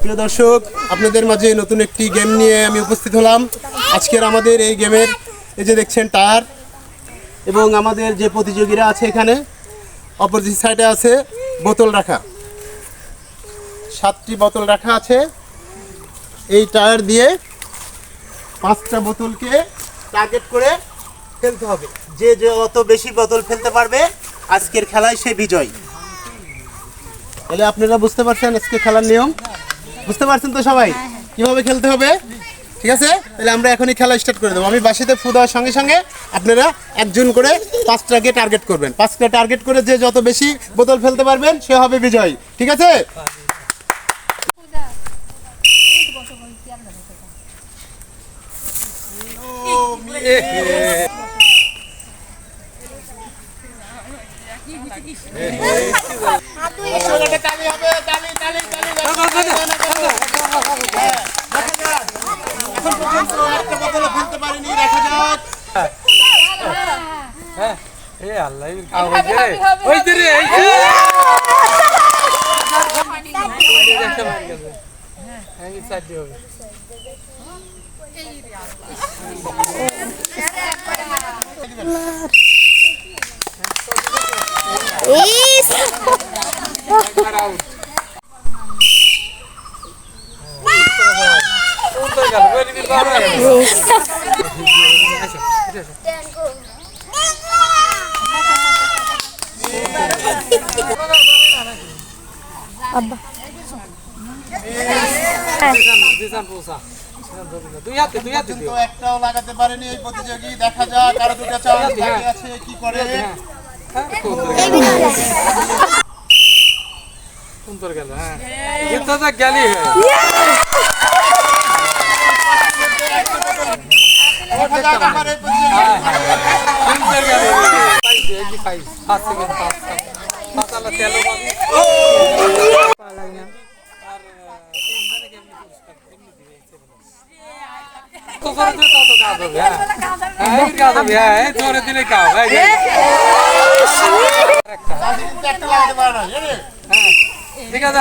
প্রিয় দর্শক, আপনাদের মাঝে নতুন একটি গেম নিয়ে আমি উপস্থিত হলাম। আজকের আমাদের এই গেমের এই যে দেখছেন টায়ার এবং আমাদের যে প্রতিযোগীরা আছে এখানে অপোজিট সাইডে আছে বোতল রাখা। সাতটি বোতল রাখা আছে। এই টায়ার দিয়ে পাঁচটা বোতলকে টার্গেট করে ফেলতে হবে। যে যে অত বেশি বোতল ফেলতে পারবে, আজকের খেলায় সে বিজয়। তাহলে আপনারা বুঝতে পারছেন আজকে খেলার নিয়ম। বুঝতে পারছেন তো সবাই? কীভাবে খেলতে হবে? ঠিক আছে? তাহলে আমরা এখনই খেলা স্টার্ট করে দেবো। আমি বাসিতে ফু দেওয়ার সঙ্গে সঙ্গে আপনারা একজন করে পাঁচটাকে টার্গেট করবেন। পাঁচটা টার্গেট করে যে যত বেশি বোতল ফেলতে পারবেন সে হবে বিজয়। ঠিক আছে? তালি হবে এখন পর্যন্ত একটা বোতল ফেলতে পারিনি দেখা যাক এ আল্লাহ এর কাম রে এই যে একটা মার গেছে হ্যাঁ এই সাইড দিয়ে হবে একবার আউট কোন তো গেল ওই দিন বাবা আসো আসো দিশান পোসা দুই হাতে দুই হাতে কিন্তু দিও একটাও লাগাতে পারেনি এই প্রতিযোগী দেখা যাক আরও দুটো চান্স হ্যাঁ। বাকি আছে কি করে সুন্দর গেল হ্যাঁ কিন্তু তো গেলি দেখা জোরে দিলে কাজ ঠিক আছে।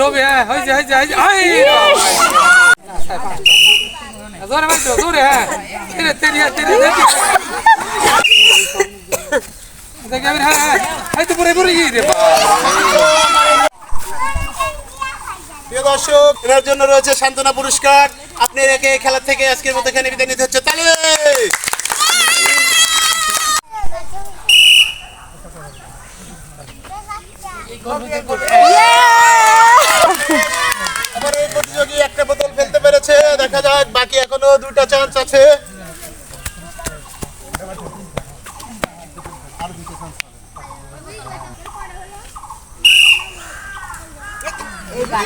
হবে। হ্যাঁ হয়েছে হয়েছে হয়েছে জোরে মারছো জোরে হ্যাঁ। তেরে তেরে তেরে দেখি আমি হ্যাঁ হ্যাঁ। এই তো পরে পরে গিয়ে রে দর্শক, এনার জন্য রয়েছে সান্ত্বনা পুরস্কার। আপনি একে খেলা থেকে আজকের মতো এখানে বিদায় নিতে হচ্ছে। তাহলে! প্রতিযোগী একটা বোতল ফেলতে পেরেছে। দেখা যাক, বাকি এখনও দুটা চান্স আছে জোরে জোরে মানে ভাবে জোরে জোরে হ্যাঁ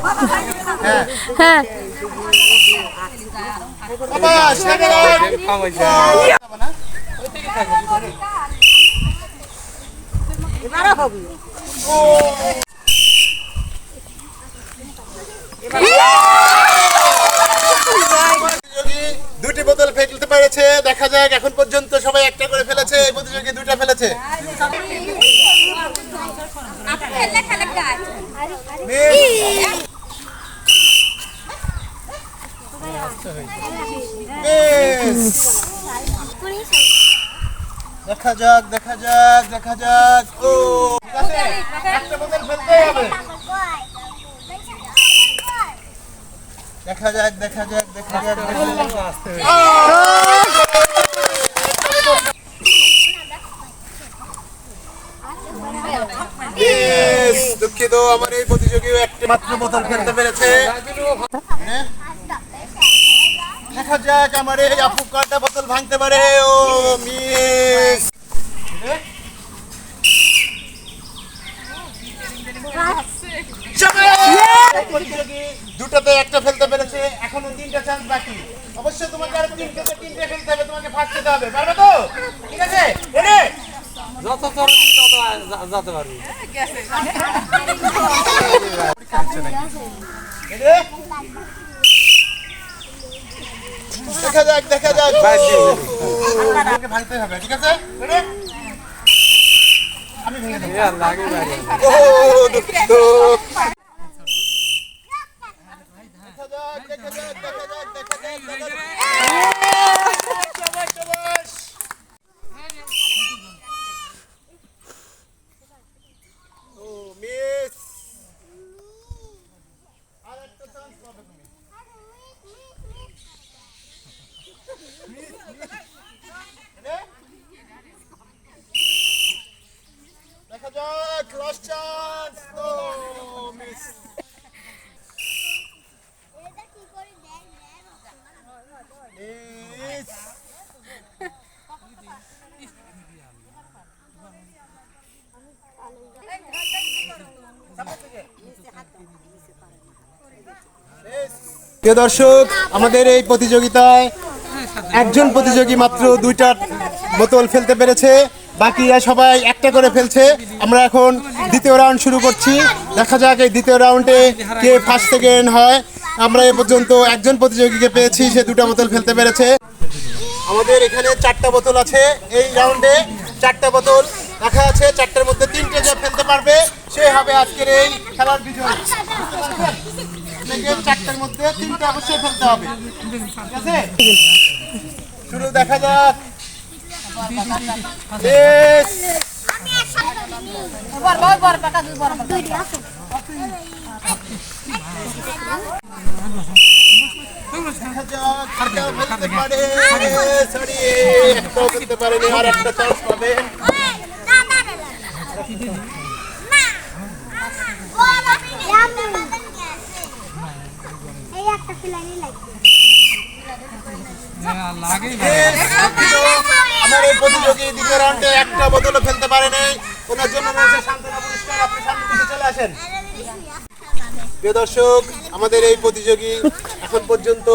বাবা সেটা রাখ। খাওয়াইছে প্রতিযোগী দুটি বোতল ফেলতে পেরেছে দেখা যাক এখন পর্যন্ত সবাই একটা করে ফেলেছে এই প্রতিযোগী দুটা ফেলেছে বেশ। দেখা যাক দেখা যাক দেখা যাক। ও একটা বোতল ফেলতে হবে। দেখা যাক দেখা যাক দেখা যাক দুঃখিত আমার এই প্রতিযোগী একটি মাত্র বোতল ফেলতে পেরেছে। হ্যাঁ? দেখা যাক আমার এই আপু কয়টা বোতল ভাঙতে পারে। ও মিস প্রতিযোগী দুটোতে একটা ফেলতে পেরেছে এখনও তিনটা চান্স বাকি অবশ্যই তোমাকে আর তিনটাতে তিনটে ফেলতে হবে হবে পারবে তো? ঠিক আছে? রেডি যত তত যেতে পারবি। দেখা যাক দেখা যাক। ভাঙতে হবে ঠিক আছে? আমি ভেঙে দেবো এ লাগে বাড়ি ও দুঃখিত দেখা যাক দেখা যাক দেখা যাক দেখা যাক দেখা যাক সবাই সবাই ও মিস আর একটা চান্স পাবে তুমি Ready? দেখা যাক লাস্ট চান্স ও মিস মিস প্রিয় দর্শক, আমাদের এই প্রতিযোগিতায় একজন প্রতিযোগী মাত্র দুইটা বোতল ফেলতে পেরেছে, বাকিরা সবাই একটা করে ফেলছে। আমরা এখন দ্বিতীয় রাউন্ড শুরু করছি। দেখা যাক এই দ্বিতীয় রাউন্ডে কে ফার্স্ট সেকেন্ড হয়। আমরা এ পর্যন্ত একজন প্রতিযোগীকে পেয়েছি, সে দুটো বোতল ফেলতে পেরেছে। আমাদের এখানে চারটা বোতল আছে। এই রাউন্ডে চারটা বোতল রাখা আছে। চারটার মধ্যে তিনটে যে ফেলতে পারবে, সে হবে আজকের এই খেলার বিজয়ী। আপনাকে চারটার মধ্যে তিনটে অবশ্যই ফেলতে হবে। ঠিক আছে? শুরু দেখা যাক। আর একটা chance পাবে। এই একটা ফিলাইনি লাগবে লাগেই Yes, দুঃখিত। আমার এই প্রতিযোগী দ্বিতীয় রাউন্ডে একটা বোতলও ফেলতে পারে নাই। ওনার জন্য রয়েছে সান্ত্বনা পুরস্কার। আপনি সামনে দিকে চলে আসেন। প্রিয় দর্শক আমাদের এই প্রতিযোগী এখন পর্যন্ত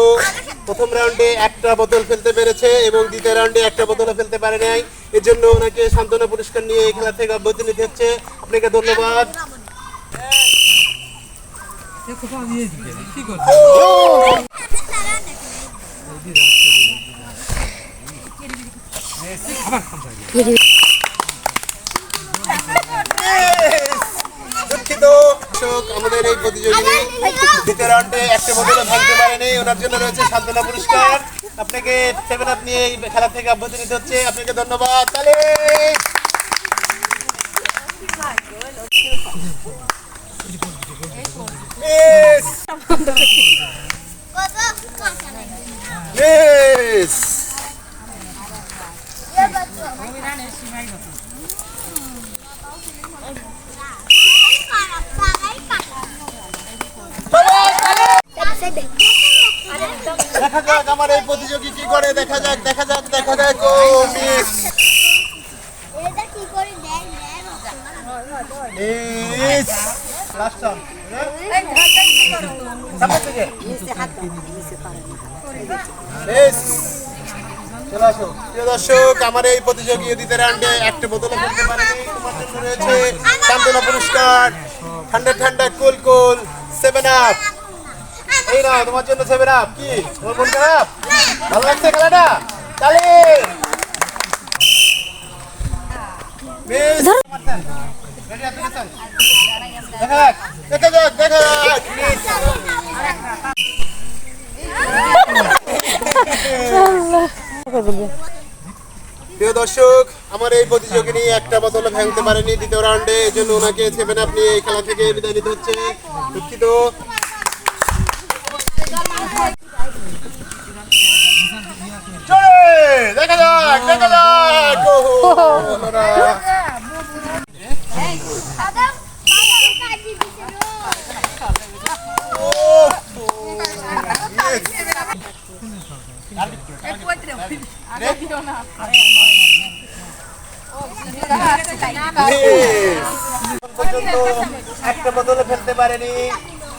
প্রথম রাউন্ডে একটা বোতল ফেলতে পেরেছে এবং দ্বিতীয় রাউন্ডে একটা বোতলও ফেলতে পারে নাই। এর জন্য ওনাকে সান্ত্বনা পুরস্কার নিয়ে এই খেলা থেকে অব্যাহতি নিতে হচ্ছে। আপনাকে ধন্যবাদ। দুঃখিত আমাদের এই প্রতিযোগী দ্বিতীয় রাউন্ডে একটা বোতলও ভাঙতে পারেনি ওনার জন্য রয়েছে সান্ত্বনা পুরস্কার আপনাকে সেভেন আপ এই খেলা থেকে অব্যাহতি নিতে হচ্ছে আপনাকে ধন্যবাদ তাহলে! দেখা যাক আমার এই প্রতিযোগী কি করে দেখা যাক দেখা যাক দেখা যাক ও মিস এটা কি করে দেখ দেখ মিস লাস্ট টাইম সামনে থেকে মিস চলে আসো প্রিয় দর্শক আমার এই প্রতিযোগী দ্বিতীয় রাউন্ডে একটা বোতল খেলতে পারেনি। তোমার জন্য রয়েছে সান্ত্বনা পুরস্কার ঠান্ডা ঠান্ডা কুল কুল সেভেন আপ এই না তোমার জন্য সেভেন আপ কি? তোমার মন খারাপ? ভালো লাগছে খেলাটা? তাহলে? দেখা যাক দেখা যাক দেখা দর্শক, আমার এই প্রতিযোগিনী একটা বোতল ভাঙতে পারেনি দ্বিতীয় রাউন্ডে এই জন্য ওনাকে সেভেন আপনি এই খেলা থেকে বিদায় নিতে হচ্ছে। দুঃখিত চলে, দেখা যাক দেখা যাক ওহো, ওরা। ওহ, yes. এখন পর্যন্ত একটা বোতলে ফেলতে পারেনি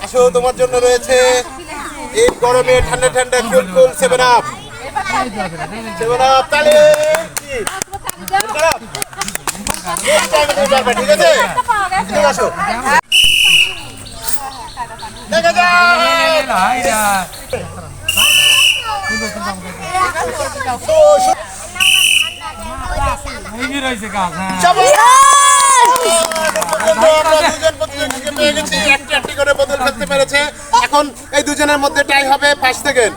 আসো তোমার জন্য রয়েছে এই গরমে ঠান্ডা ঠান্ডা cool cool seven up seven up ঠিক আছে দেখা যাক এখন এই দুজনের মধ্যে টাই হবে পাঁচ সেকেন্ড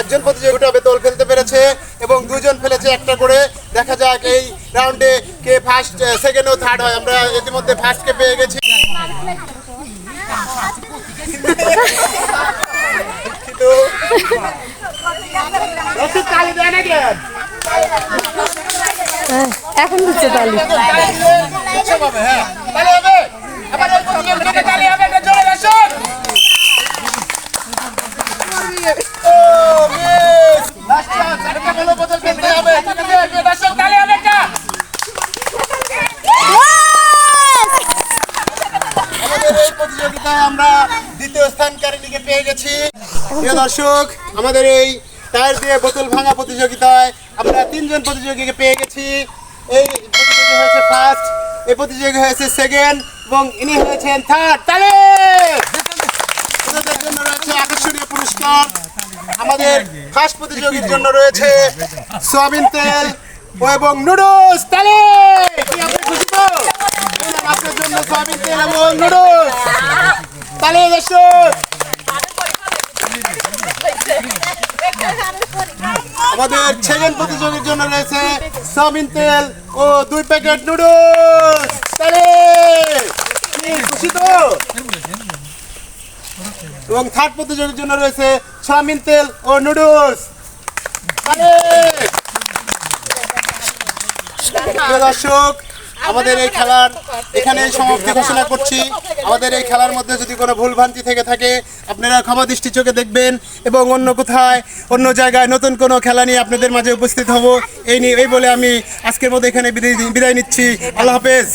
একজন প্রতিযোগিতা বোতল ফেলতে পেরেছে এবং দুজন ফেলেছে একটা করে দেখা যাক এই রাউন্ডে কে ফার্স্ট সেকেন্ড ও থার্ড হয় আমরা ইতিমধ্যে ফার্স্টকে পেয়ে গেছি কিন্তু রসিদ তালি। আমরা দ্বিতীয় স্থানকারীকে পেয়ে গেছি প্রিয় দর্শক, আমাদের এই টায়ার দিয়ে বোতল ভাঙা প্রতিযোগিতায় আমরা তিনজন প্রতিযোগীকে পেয়ে গেছি। এই প্রতিযোগী হয়েছে ফার্স্ট এই প্রতিযোগী হয়েছে সেকেন্ড এবং ইনি হয়েছেন থার্ড তালে! জন্য রয়েছে আকর্ষণীয় পুরস্কার। আমাদের ফার্স্ট প্রতিযোগীর জন্য রয়েছে সয়াবিন তেল এবং নুডলস। তালে! আপনার জন্য সয়াবিন তেল এবং নুডলস। তালে আমাদের সেকেন্ড প্রতিযোগীর জন্য রয়েছে সয়াবিন তেল ও দুই প্যাকেট নুডলস। কি খুশি তো? এবং থার্ড প্রতিযোগীর জন্য রয়েছে সয়াবিন তেল ও নুডলস। দর্শক আমাদের এই খেলার এখানে সমাপ্তি ঘোষণা করছি। আমাদের এই খেলার মধ্যে যদি কোনো ভুলভ্রান্তি থেকে থাকে আপনারা ক্ষমা দৃষ্টি চোখে দেখবেন এবং অন্য কোথায় অন্য জায়গায় নতুন কোনো খেলা নিয়ে আপনাদের মাঝে উপস্থিত হব। এই নিয়ে এই বলে আমি আজকের মধ্যে এখানে বিদায় বিদায় নিচ্ছি। আল্লাহ হাফেজ।